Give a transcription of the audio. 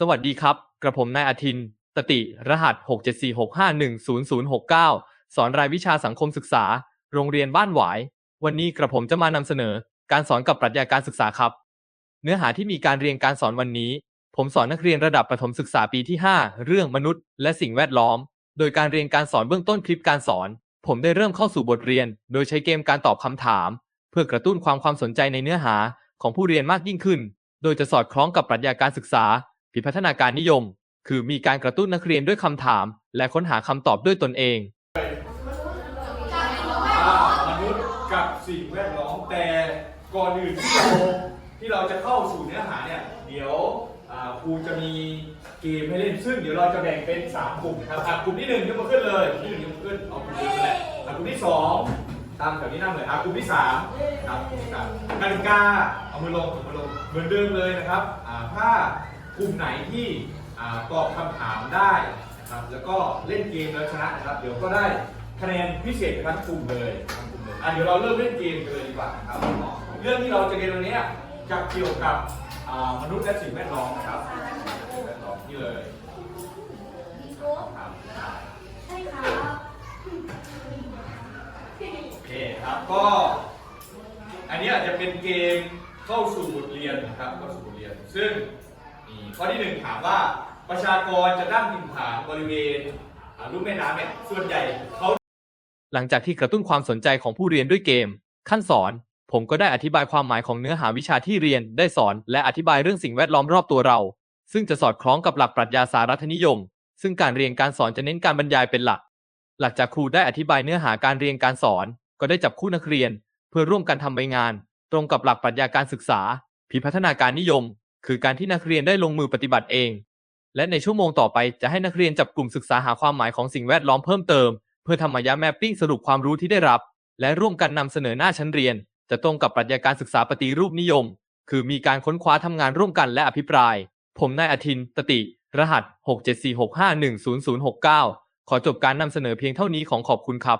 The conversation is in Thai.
สวัสดีครับ กระผมนายอาทิน ตติ รหัส 67465100069 สอนรายวิชาสังคมศึกษา โรงเรียนบ้านหวาย วันนี้กระผมจะมานำเสนอ การสอนกับปรัชญาการศึกษาครับ เนื้อหาที่มีการเรียนการสอนวันนี้ ผมสอนนักเรียนระดับประถมศึกษาปีที่ 5 เรื่องมนุษย์ และสิ่งแวดล้อม โดยการเรียนการสอนเบื้องต้นคลิปการสอน ผมได้เริ่มเข้าสู่บทเรียน โดยใช้เกมการตอบคำถาม เพื่อกระตุ้นความความสนใจในเนื้อหาของผู้เรียนมากยิ่งขึ้น โดยจะสอดคล้องกับปรัชญาการศึกษา พิพัฒนาการนิยม คือมีการกระตุ้นนักเรียนด้วยคำถาม และค้นหาคำตอบด้วยตนเอง มนุษย์กับสิ่งแวดล้อมแต่ก่อนอื่นที่เราที่เราจะเข้าสู่เนื้อหาเนี่ยเดี๋ยวอ่าครูจะมีเกมให้เล่นซึ่งเดี๋ยวเราจะแบ่งเป็น3กลุ่มนะครับอะกลุ่มที่1ยกมาขึ้นเลยกลุ่มที่หนึ่งยกมาขึ้นเอากลุ่มนี้ไปเลยอะกลุ่มที่2ตามแถวนี้นั่งเลยอะกลุ่มที่3ครับกลุ่มที่สามกติกาเอามือลงเอามือลงเหมือนเดิมเลยนะครับอ่าถ้า กลุ่มไหนที่ตอบคำถามได้นะครับแล้วก็เล่นเกมแล้วชนะนะครับ เดี๋ยวก็ได้คะแนนพิเศษทั้งกลุ่มเลยทั้งกลุ่มเลยอะเดี๋ยวเราเริ่มเล่นเกมกันเลยดีกว่านะครับเรื่องที่เราจะเรียนวันนี้จะเกี่ยวกับมนุษย์และสิ่งแวดล้อมนะครับสิ่งแวดล้อมนี่เลยใช่ครับโอเคครับก็ อันนี้อาจจะเป็นเกมเข้าสู่บทเรียนนะครับเข้าสู่บทเรียน ซึ่ง ข้อที่หนึ่งถามว่าประชากรจะตั้งถิ่นฐานบริเวณลุ่มแม่น้ำเนี่ยส่วนใหญ่เขาหลังจากที่กระตุ้นความสนใจของผู้เรียนด้วยเกม ขั้นสอน ผมก็ได้อธิบายความหมายของเนื้อหาวิชาที่เรียนได้สอน และอธิบายเรื่องสิ่งแวดล้อมรอบตัวเรา ซึ่งจะสอดคล้องกับหลักปรัชญาสารัฐนิยม ซึ่งการเรียนการสอนจะเน้นการบรรยายเป็นหลัก หลังจากครูได้อธิบายเนื้อหาการเรียนการสอน ก็ได้จับคู่นักเรียน เพื่อร่วมกันทำใบงาน ตรงกับหลักปรัชญาการศึกษา พิพัฒนาการนิยม คือการที่นักเรียนได้ลงมือปฏิบัติเอง และในชั่วโมงต่อไปจะให้นักเรียนจับกลุ่มศึกษาหาความหมายของสิ่งแวดล้อมเพิ่มเติม เพื่อทำมายาแมปปิ้งสรุปความรู้ที่ได้รับ และร่วมกันนำเสนอหน้าชั้นเรียน จะตรงกับปรัชญาการศึกษาปฏิรูปนิยม คือมีการค้นคว้าทำงานร่วมกันและอภิปราย ผมนายอาทินตติ รหัส 67465 10069ขอจบการนำเสนอเพียงเท่านี้ของขอบคุณครับ